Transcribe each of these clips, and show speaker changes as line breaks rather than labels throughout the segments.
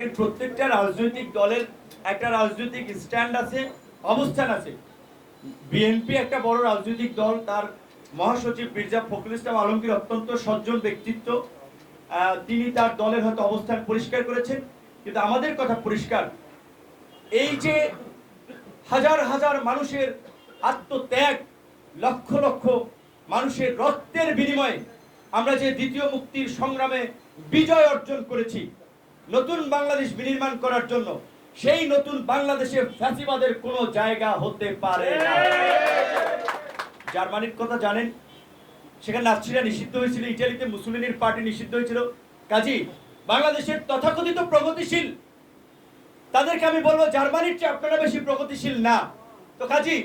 প্রত্যেকটা রাজনৈতিক দলের একটা রাজনৈতিক স্ট্যান্ড আছে, অবস্থান আছে। বিএনপি একটা বড় রাজনৈতিক দল, তার মহাসচিব মির্জা ফখরুল ইসলাম আলমগীর অত্যন্ত সজ্জন ব্যক্তিত্ব। তিনি তার দলের হয়তো অবস্থান পরিষ্কার করেছেন, কিন্তু আমাদের কথা পরিষ্কার। এই যে হাজার হাজার মানুষের আত্মত্যাগ, লক্ষ লক্ষ মানুষের রক্তের বিনিময়ে আমরা যে দ্বিতীয় মুক্তির সংগ্রামে বিজয় অর্জন করেছি নতুন বাংলাদেশ বিনির্মাণ করার জন্য সেই নতুন বাংলাদেশে ফ্যাসিবাদের কোনো জায়গা হতে পারে জার্মানির কথা জানেন, সেখানে নাৎসিরা নিষিদ্ধ হয়েছিল, ইটালিতে মুসলিনের পার্টি নিষিদ্ধ হয়েছিল। কাজী, বাংলাদেশের তথাকথিত প্রগতিশীল, তাদেরকে আমি বলব জার্মানির চেয়ে আপনারা বেশি প্রগতিশীল না। তো কাজী,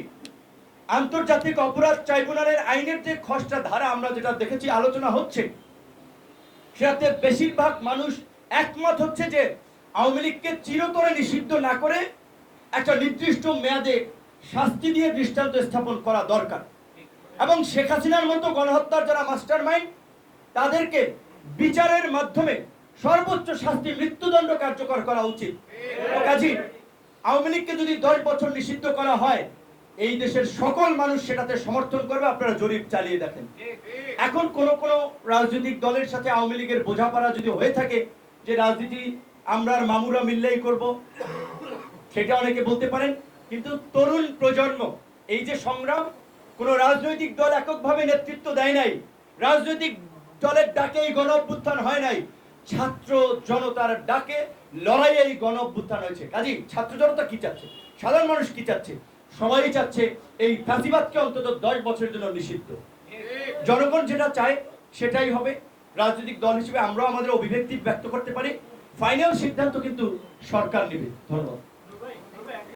আন্তর্জাতিক অপরাধ ট্রাইব্যুনালের আইনের যে খসড়া ধারা আমরা যেটা দেখেছি, আলোচনা হচ্ছে, সেটাতে বেশিরভাগ মানুষ একমত হচ্ছে যে আওয়ামী লীগকে চিরতরে নিষিদ্ধ না করে একটা নির্দিষ্ট মেয়াদে শাস্তি দিয়ে দৃষ্টান্ত স্থাপন করা দরকার। এবং শেখ হাসিনার মতো গণহত্যার যারা মাস্টার মাইন্ড তাদেরকে বিচারের মাধ্যমে সর্বোচ্চ শাস্তি মৃত্যুদণ্ড কার্যকর করা উচিত। কাজী, আওয়ামী লীগকে যদি দশ বছর নিষিদ্ধ করা হয়, এই দেশের সকল মানুষ সেটাতে সমর্থন করবে, আপনারা জরিপ চালিয়ে দেখেন। এখন কোন কোন রাজনৈতিক দলের সাথে আওয়ামী লীগের বোঝাপড়া যদি হয়ে থাকে যে রাজনীতি আমরা আর মামুরা মিললেই করব, সেটা অনেকে বলতে পারেন। কিন্তু তরুণ প্রজন্ম, এই যে সংগ্রাম, কোন রাজনৈতিক দল এককভাবে নেতৃত্ব দেয় নাই, রাজনৈতিক দলের ডাকে এই গণ অভ্যুত্থান হয় নাই, ছাত্র জনতার ডাকে লড়াইয়ে এই গণ অভ্যুত্থান হয়েছে। কাজী ছাত্র জনতা কি চাচ্ছে? সাধারণ মানুষ কি চাচ্ছে? সবাই চাচ্ছে এই ফাঁসিবাদকে অন্তত দশ বছরের জন্য নিষিদ্ধ। জনগণ যেটা চায়, সেটাই হবে। রাজনৈতিক দল হিসেবে আমরাও আমাদের অভিব্যক্তি ব্যক্ত করতে পারি। ফাইনাল সিদ্ধান্ত কিন্তু সরকার নেবে। ধন্যবাদ।